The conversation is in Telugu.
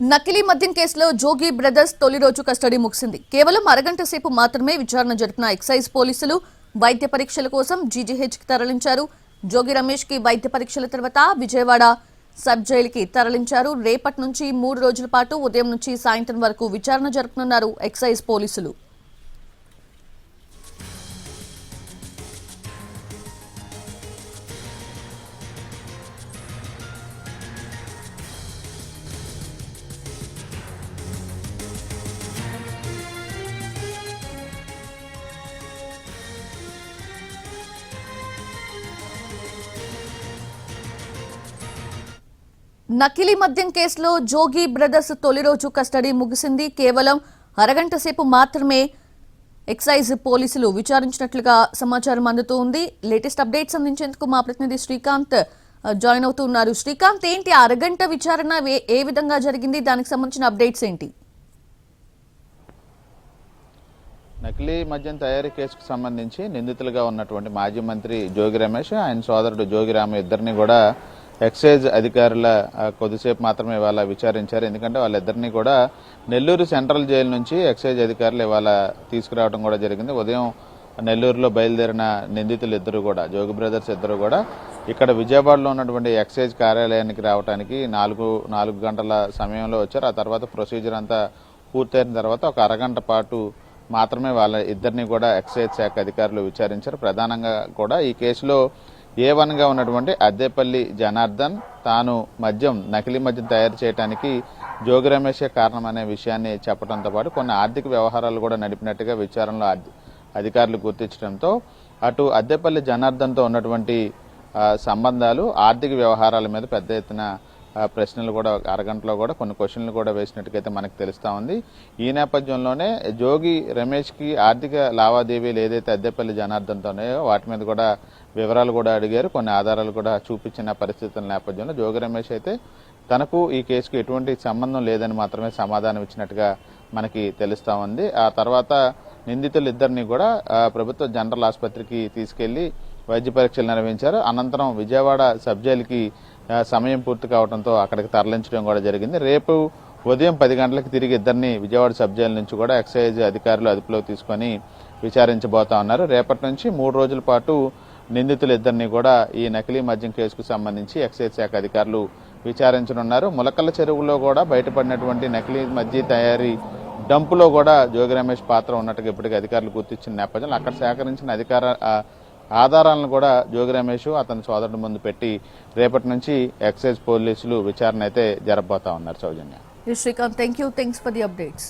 నకిలీ మద్యం కేసులో జోగి బ్రదర్స్ తొలి రోజు కస్టడీ ముగిసింది. కేవలం అరగంట సేపు మాత్రమే విచారణ జరిపిన ఎక్సైజ్ పోలీసులు వైద్య పరీక్షల కోసం జీజీహెచ్కి తరలించారు. జోగి రమేష్కి వైద్య పరీక్షల తర్వాత విజయవాడ సబ్ జైలుకి తరలించారు. రేపటి నుంచి మూడు రోజుల పాటు ఉదయం నుంచి సాయంత్రం వరకు విచారణ జరుపుతున్నారు ఎక్సైజ్ పోలీసులు. నకిలీ మద్యం కేసులో జోగి బ్రదర్స్ తొలి రోజు కస్టడీ ముగిసింది. కేవలం అరగంట సేపు మాత్రమే ఎక్సైజ్ పోలీసులు విచారించినట్లుగా సమాచారం అందుతూ ఉంది. లేటెస్ట్ అప్డేట్స్ అందించేందుకు మా ప్రతినిధి శ్రీకాంత్ జాయిన్ అవుతూ ఉన్నారు. శ్రీకాంత్ ఏంటి అరగంట విచారణ ఏ విధంగా జరిగింది? దానికి సంబంధించిన అప్డేట్స్ ఏంటి? నకిలీ మద్యం తయారీ కేసుకు సంబంధించి నిందితులుగా ఉన్నటువంటి మాజీ మంత్రి జోగి రమేష్ ఆయన సోదరుడు జోగి రామ ఇద్దరిని కూడా ఎక్సైజ్ అధికారుల కొద్దిసేపు మాత్రమే ఇవాళ విచారించారు. ఎందుకంటే వాళ్ళిద్దరినీ కూడా నెల్లూరు సెంట్రల్ జైలు నుంచి ఎక్సైజ్ అధికారులు ఇవాళ తీసుకురావడం కూడా జరిగింది. ఉదయం నెల్లూరులో బయలుదేరిన నిందితులు ఇద్దరు కూడా జోగి బ్రదర్స్ ఇద్దరు కూడా ఇక్కడ విజయవాడలో ఉన్నటువంటి ఎక్సైజ్ కార్యాలయానికి రావడానికి నాలుగు నాలుగు గంటల సమయంలో వచ్చారు. ఆ తర్వాత ప్రొసీజర్ అంతా పూర్తయిన తర్వాత ఒక అరగంట పాటు మాత్రమే వాళ్ళ ఇద్దరిని కూడా ఎక్సైజ్ శాఖ అధికారులు విచారించారు. ప్రధానంగా కూడా ఈ కేసులో ఏ వన్గా ఉన్నటువంటి అద్దెపల్లి జనార్దన్ తాను మద్యం నకిలీ మద్యం తయారు చేయడానికి జోగి రమేషే కారణం అనే విషయాన్ని చెప్పడంతో పాటు కొన్ని ఆర్థిక వ్యవహారాలు కూడా నడిపినట్టుగా విచారణలో అధికారులు గుర్తించడంతో అటు అద్దెపల్లి జనార్దన్తో ఉన్నటువంటి సంబంధాలు ఆర్థిక వ్యవహారాల మీద పెద్ద ఎత్తున ప్రశ్నలు కూడా అరగంటలో కూడా కొన్ని క్వశ్చన్లు కూడా వేసినట్టుకైతే మనకు తెలుస్తూ ఉంది. ఈ నేపథ్యంలోనే జోగి రమేష్కి ఆర్థిక లావాదేవీలు ఏదైతే అద్దెపల్లి జనార్దన్తో ఉన్నాయో వాటి మీద కూడా వివరాలు కూడా అడిగారు. కొన్ని ఆధారాలు కూడా చూపించిన పరిస్థితుల నేపథ్యంలో జోగి రమేష్ అయితే తనకు ఈ కేసుకు ఎటువంటి సంబంధం లేదని మాత్రమే సమాధానం ఇచ్చినట్టుగా మనకి తెలుస్తూ ఉంది. ఆ తర్వాత నిందితులు ఇద్దరిని కూడా ప్రభుత్వ జనరల్ ఆసుపత్రికి తీసుకెళ్ళి వైద్య పరీక్షలు నిర్వహించారు. అనంతరం విజయవాడ సబ్ జైలుకి సమయం పూర్తి కావడంతో అక్కడికి తరలించడం కూడా జరిగింది. రేపు ఉదయం పది గంటలకు తిరిగి ఇద్దరిని విజయవాడ సబ్ జైలు నుంచి కూడా ఎక్సైజ్ అధికారులు అదుపులోకి తీసుకొని విచారించబోతా ఉన్నారు. రేపటి నుంచి మూడు రోజుల పాటు నిందితులు ఇద్దరిని కూడా ఈ నకిలీ మద్యం కేసుకు సంబంధించి ఎక్సైజ్ శాఖ అధికారులు విచారించనున్నారు. ములకల చెరువులో కూడా బయటపడినటువంటి నకిలీ మద్య తయారీ డంపులో కూడా జోగి రమేష్ పాత్ర ఉన్నట్టుగా ఇప్పటికీ అధికారులు గుర్తించిన నేపథ్యంలో అక్కడ సేకరించిన అధికార ఆధారాలను కూడా జోగి రమేష్ అతని సోదరుడి ముందు పెట్టి రేపటి నుంచి ఎక్సైజ్ పోలీసులు విచారణ అయితే జరపబోతా ఉన్నారు Soujanya. Srikanth thank you thanks for the updates